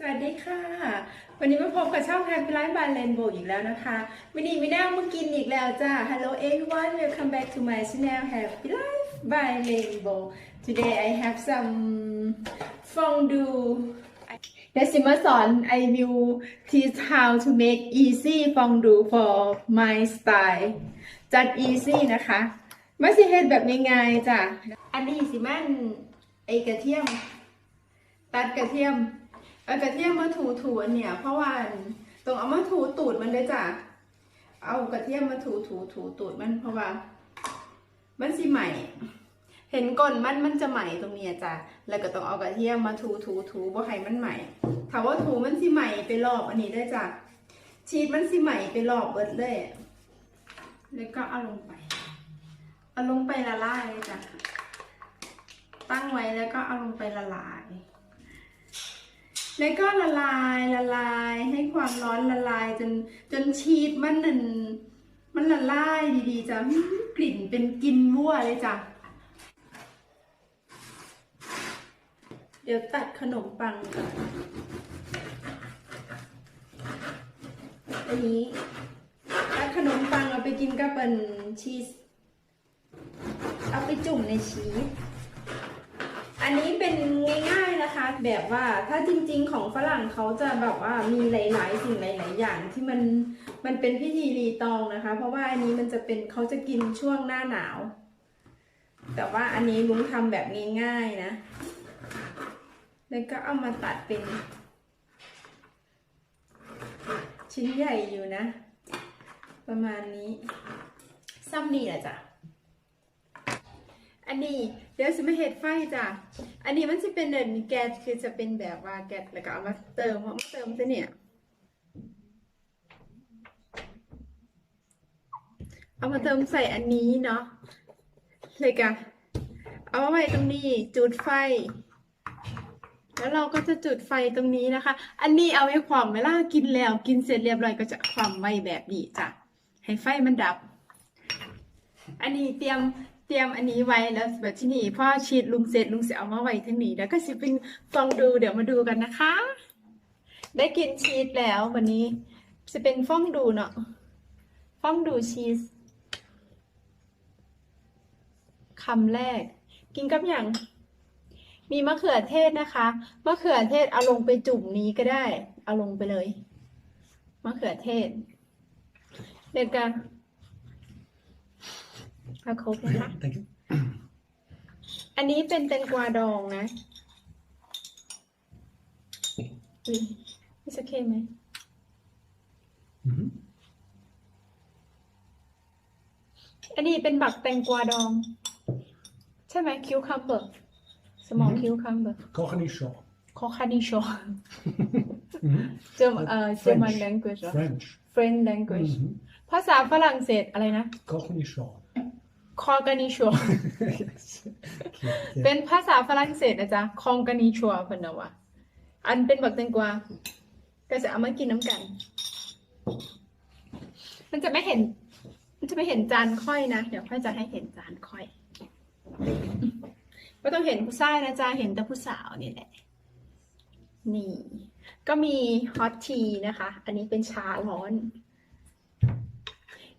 สวัสดีค่ะ วันนี้มาพบกับช่อง Happy Life by Rainbow อีกแล้วนะคะวันนี้มีแนวมากินอีกแล้วจ้า Hello everyone welcome back to my channel Happy Life by Rainbow Today I have some fondue เดี๋ยวสิมาสอน I will teach how to make easy fondue for my style จัด easy นะคะมาสิเฮ็ดแบบง่ายๆจ้ะอันนี้สิมันไอกระเทียม ตัดกระเทียม เอากระเทียมมาถูถูๆอันเนี่ยเพราะว่าต้องเอามาถูตูดมันเลยจ้ะเอากระเทียมมาถูถูถูตูดมันเพราะว่า มันสิใหม่ เห็นก้นมันมันจะใหม่ตรงเนี้ยจ้ะแล้วก็ต้องเอากระเทียมมาถูถูถูบ่ให้มันใหม่ถ้าว่าถูมันสิใหม่ไปรอบอันนี้ได้จ้ะชีสมันสิใหม่ไปรอบเบิดเลยแล้วก็เอาลงไป เอาลงไปละลายเลยจ้ะตั้งไว้แล้วก็เอาลงไปละลาย แล้วก็ละลายละลาย ให้ความร้อนละลายจนจนชีสมันนั่นมันละลายดีๆจ้ะกลิ่นเป็นกลินวัวเลยจ้ะเดี๋ยวตัดขนมปังก่อนอันนี้ตัดขนมปังเอาไปกินกับเป็นชีส เอาไปจุ่มในชีส อันนี้เป็นง่ายๆนะคะ แบบว่าถ้าจริง ๆ ของฝรั่งเขาจะแบบว่ามีหลายๆ สิ่งหลาย ๆ อย่างที่มันมันเป็นพิธีรีตองนะคะ เพราะว่าอันนี้มันจะเป็นเขาจะกินช่วงหน้าหนาว แต่ว่าอันนี้ลุงทำแบบง่ายๆนะ แล้วก็เอามาตัดเป็น ชิ้นใหญ่อยู่นะ ประมาณนี้ซ้ำนี่แหละจ้ะ อันนี้เดี๋ยวสิมาเห็ดไฟจ้ะ อันนี้มันจะเป็นเดินแก๊สคือจะเป็นแบบว่าแก๊สแล้วก็เอามาเติมเอามาเติมซะเนี่ย เอามาเติมใส่อันนี้เนาะเลยกะเอามาไว้ตรงนี้จุดไฟ แล้วเราก็จะจุดไฟตรงนี้นะคะ อันนี้เอาไว้ความเวลากินแล้วกินเสร็จเรียบร้อยก็จะความไว้แบบนี้จ้ะให้ไฟมันดับ อันนี้เตรียม เตรียมอันนี้ไว้แล้วแบบที่นี่พ่อชีดลุงเสร็จลุงเสร็จเอามาไว้ทั้งนี้แล้วก็สิเป็นฟองดูเดี๋ยวมาดูกันนะคะ ได้กินชีสแล้ววันนี้จะเป็นฟองดูเนาะฟองดูชีสคำแรก กินกับอย่าง มีมะเขือเทศนะคะมะเขือเทศเอาลงไปจุ่มนี้ก็ได้ เอาลงไปเลยมะเขือเทศเด็กกัน เอาครบนะคะ Thank you. อันนี้เป็นแตงกวาดองนะอุ๊ยนี่โอเคไหม Mhm. อันนี้เป็นบักแตงกวาดอง ใช่ไหมคิวคัมเบอร์ small อือฮึคิวคัมเบอร์ Cornichon. คอคานิชอ Mhm. เจอเอ่อ German French. language เหรอ French. French language Mhm. ภาษาฝรั่งเศสอะไรนะ Cornichon. คอกานิชัว yes. Okay. เป็นภาษาฝรั่งเศสนะจ๊ะคองกานิชัวเพิ่นนะวะอันเป็นบักแตงกวาก็จะเอามากินน้ำกัน มันจะไม่เห็น มันจะไม่เห็นจานค่อยนะ เดี๋ยวค่อยจะให้เห็นจานค่อยไม่ต้องเห็นผู้ชายนะจ๊ะเห็นแต่ผู้สาวนี่แหละ นี่ ก็มีฮอตทีนะคะ อันนี้เป็นชาร้อน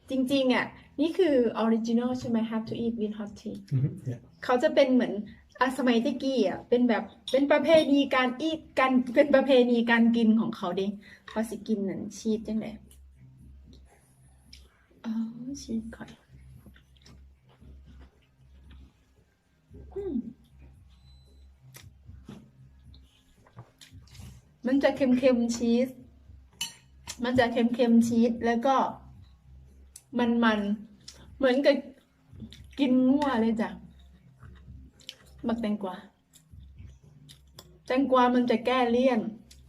จริงๆอะ นี่คือออริจินอลใช่ไหม have to eat with hot tea Mhm. Yeah. เขาจะเป็นเหมือนอะสมัยตะกี้อะเป็นแบบเป็นประเพณีการอีกการเป็นประเพณีการกินของเขาเด้เขาสิกินนั่นชีสจังไดอ๋อชีสก่อยอืมมันจะเค็มๆชีส มันจะเค็มๆชีส แล้วก็มันๆ เหมือนกับกินงัวเลยจ้ะบักแตงกวาแตงกวามันจะแก้เลี่ยน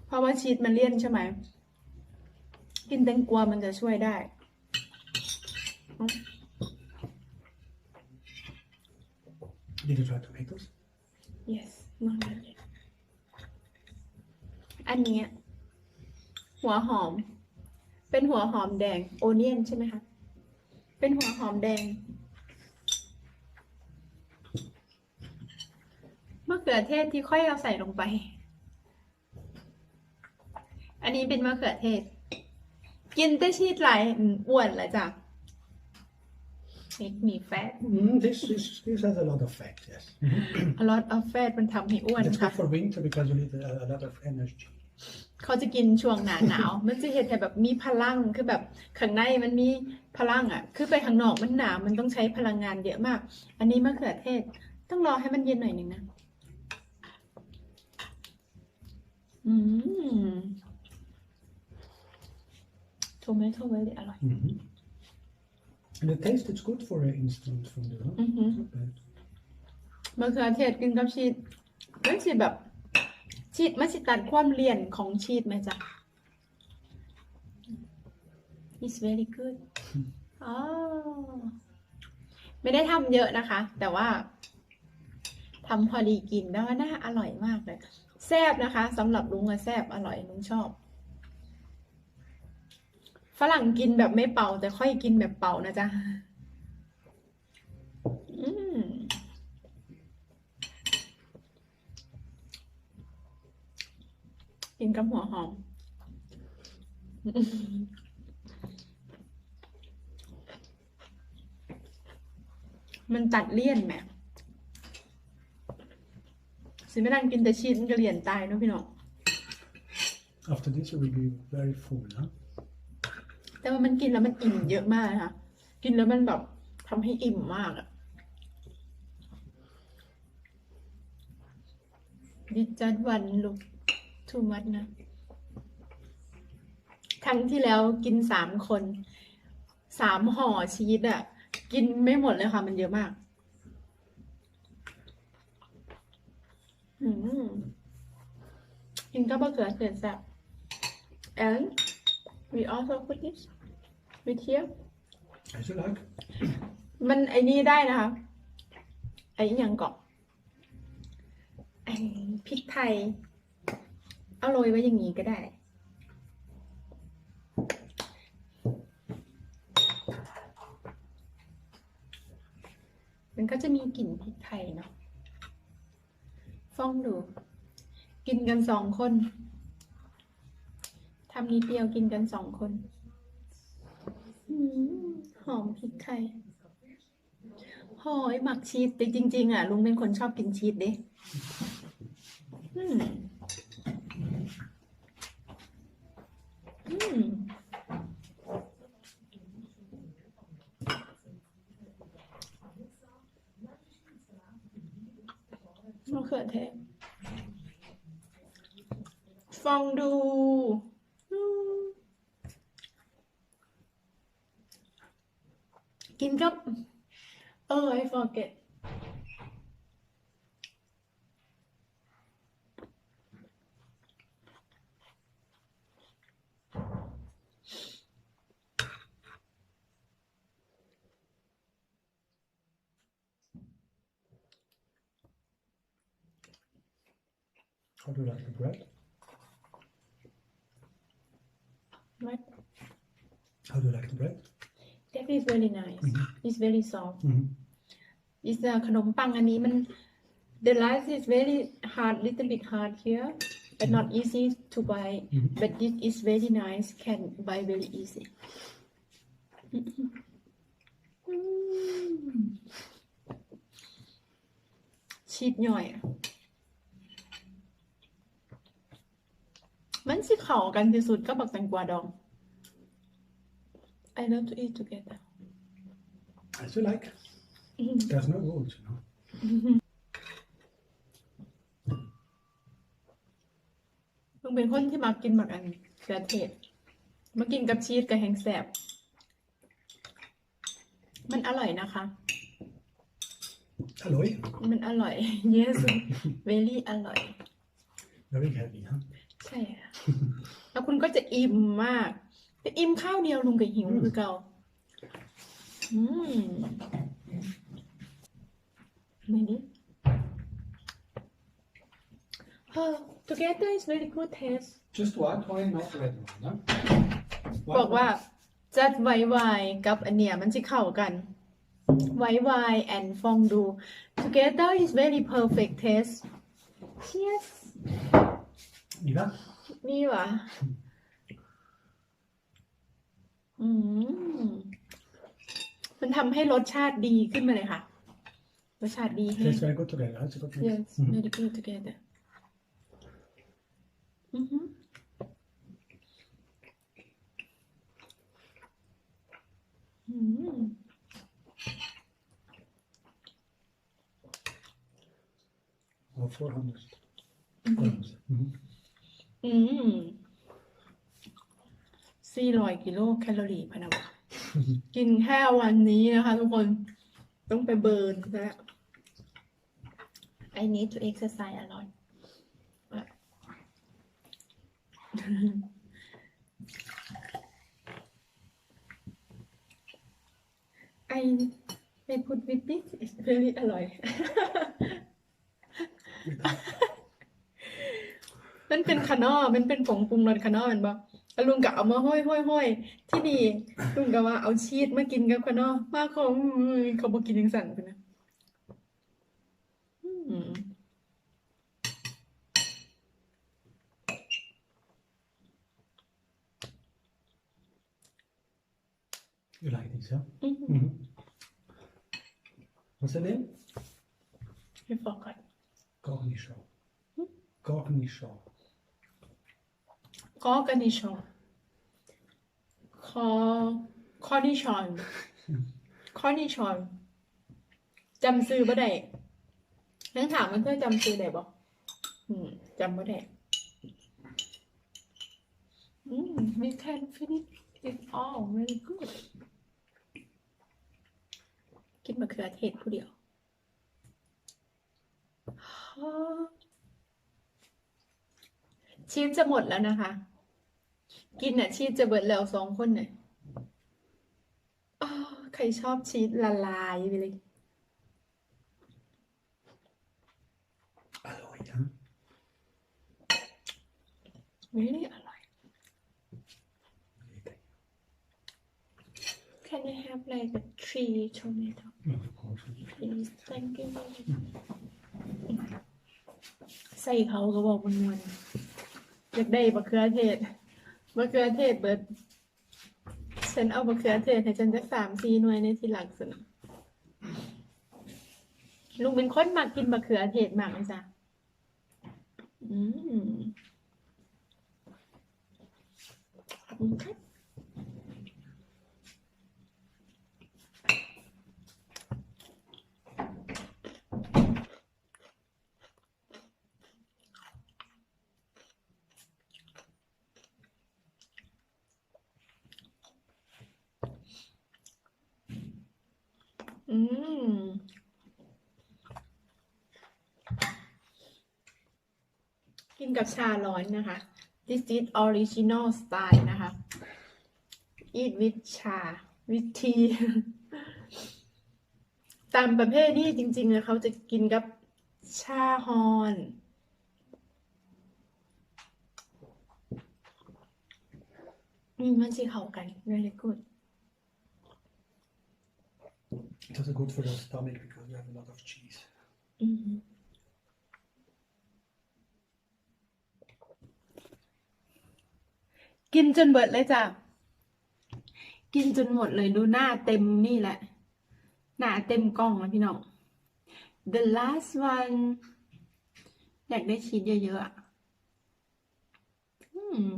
เพราะว่าชีสมันเลี่ยนใช่ไหม กินแตงกวามันจะช่วยได้ Did you try tomatoes? yes น้องนั่นเลยอันเนี้ยหัวหอม เป็นหัวหอมแดงโอเนียนใช่ไหมคะ เป็นหัวหอมแดง มะเขือเทศที่ค่อยเอาใส่ลงไป อันนี้เป็นมะเขือเทศ กินแต่ชีสไหลายอืมอ้วนเหรอจ้ะ make me fat Mm, this, this this has a lot of fat. Yes. a lot of fat มันทำให้อ้วน It's ค่ะ good for winter because you need a, a lot of energy. เขาจะกินช่วงหนาหนาว มันจะเห็นแต่แบบมีพลังคือแบบข้างในมันมีพลังอะ คือไปข้างนอกมันหนาวมันต้องใช้พลังงานเยอะมาก อันนี้มะเขือเทศ ต้องรอให้มันเย็นหน่อยหนึ่งนะ อืมโทเมโต้เวลี่อร่อย hmm And the taste is good for an instant fondue. Huh? Mhm. Not bad. มะเขือเทศกินกับชีสมันสิแบบ ชีสมันสิตัดความเลี่ยนของชีสไหมจ๊ะ It's very good อ๋อไม่ได้ทำเยอะนะคะ แต่ว่าทำพอดีกินแล้วก็น่าอร่อยมากเลยแซ่บนะคะสำหรับลุงอะแซ่บอร่อยลุงชอบ ฝรั่งกินแบบไม่เป่าแต่ค่อยกินแบบเป่านะจ๊ะ อืม กินกับหัวหอม มันตัดเลี่ยนแหมสิไม่นั่งกินแต่ชีสมันก็เลี่ยนตายเนอะพี่น้อง After this, you will be very full. Huh? แต่ว่ามันกินแล้วมันอิ่มเยอะมากนะคะกินแล้วมันแบบทำให้อิ่มมากอะดิจัดวันลุก ทูมัดนะครั้งที่แล้วกินสามคนสามห่อชีสอะกินไม่หมดเลยค่ะ มันเยอะมาก อืมกินก็บะเขือเทศแซ่บ and we also put this with here As you like. มันไอ้นี่ได้นะคะ ไอ้อหยังเกาะไอ้พริกไทย เอาโรยไว้อย่างนี้ก็ได้ มันก็จะมีกลิ่นพริกไทยเนาะฟ้องดู กินกันสองคนทำนิดเดียวกินกันสองคนอหอมพริกไทยหอยหมักชีสแต่จริง ๆ อะ ลุงเป็นคนชอบกินชีสเด้ มะเขือเทศฟองดูกินกับ เออ I forget ๆ How do you like the bread? What? How do you like the bread? That is very nice it's very soft hmm it's a ขนมปังอันนี้มัน the rice is very hard little bit hard here but not easy to buy but this is very nice can buy very easy อืมชีสย่อย มันสิเข้ากันที่สุดก็บักแตงกวาดอง I love to eat together As you like. There's no rules, you know. มึงเป็นคนที่มากินหมักอันเขือเทศมากินกับชีสกับแฮงแซบมันอร่อยนะคะ Alloy. มันอร่อย yes very อร่อย Very heavy, huh? ใช่ค่ะ แล้วคุณก็จะอิ่มมากแต่อิ่มข้าวเดียวลุงก็หิวคือเก่าอืมไม่ดิ Oh, together is very good taste Just white wine, not red wine, huh? บอกว่าจัดไวไวกับอันเนี้ยมันจะเข้ากันไวไว and ฟองดู together is very perfect taste yes Eva? นี่ หวะอืม มันทำให้รสชาติดีขึ้นมาเลยค่ะ รสชาติดีให้ Tastes very good together. It's a good mix. Yes, Mhm. very good together. Mm-hmm. Mm. Oh, 400 Mhm. grams. Mhm. อืมสี่ร้อยกิโลแคลอรี่พะนะวะกินแค่วันนี้นะคะ ทุกคนต้องไปเบิร์นแล้ว I need to exercise a lot อะ I I put with this it's very อร่อย มันเป็นคานอมันเป็นผงปรุงรสคานอแมันบ่แล้วลุงก็เอามาห้อยห้อยห้อยที่นี่ลุงก็ว่าเอาชีสมากินกับคานอมาเขาอืมเขาบอกกินยังสั่นไปนะอืม You like these, huh? อืม Mhm. What's the name? I forgot Cornichon. Cornichon. คอกานิชอนคอคอนิชอนคอนิชอนจำซื้อบ่ได้นั่งถามมันเพื่อจำซื้อได้บ่อืมจำบ่ได้อืม we can finish it all very good กินมะเขือเทศผู้เดียวชีสจะหมดแล้วนะคะ กินอะชีสจะเบิดแล้วสองคนเนี่ยอ้าวใครชอบชีสละลายไปเลย Alloy, huh? ไม่ได้อร่อย Can I have like a three tomato No, of course. please thank you ใส่เขาก็บอกมันมันๆอยากได้มะเขือเทศ มะเขือเทศเบิด ฉันเอามะเขือเทศให้ฉันจะสามสี่หน่วยในที่หลังสุดนลุงเป็นคนมากกินมะเขือเทศมากไหมจ๊ะอืมข อืม กินกับชาร้อนนะคะ This is original style นะคะ Eat with ชา with tea ตามประเภทนี้จริงๆเลยเขาจะกินกับชาฮอนอืมมันสิเข้ากัน very good It's also good for your stomach because you have a lot of cheese. อืมกินจนเบิดเลยจ้ะ กินจนหมดเลยดูหน้าเต็มนี่แหละ หน้าเต็มกล้องแล้วพี่น้อง the last one อยากได้ชีสเยอะๆอะอืม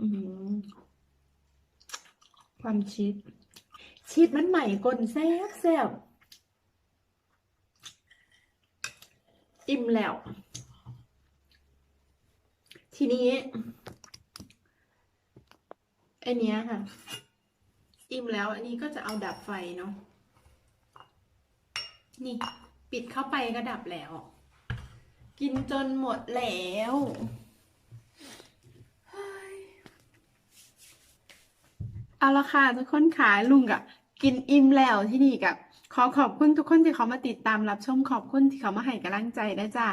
อืม ความชีสชีสมันใหม่กลนแซ่บแซ่บอิ่มแล้ว ทีนี้ไอเนี้ยค่ะ อิ่มแล้วอันนี้ก็จะเอาดับไฟเนาะนี่ ปิดเข้าไปก็ดับแล้ว กินจนหมดแล้วเฮ้ย เอาละค่ะทุกคนขาลุงกับกินอิ่มแล้วที่นี่กับขอขอบคุณทุกคนที่เขามาติดตามรับชมขอบคุณที่เขามาให้กำลังใจนะจ๊ะ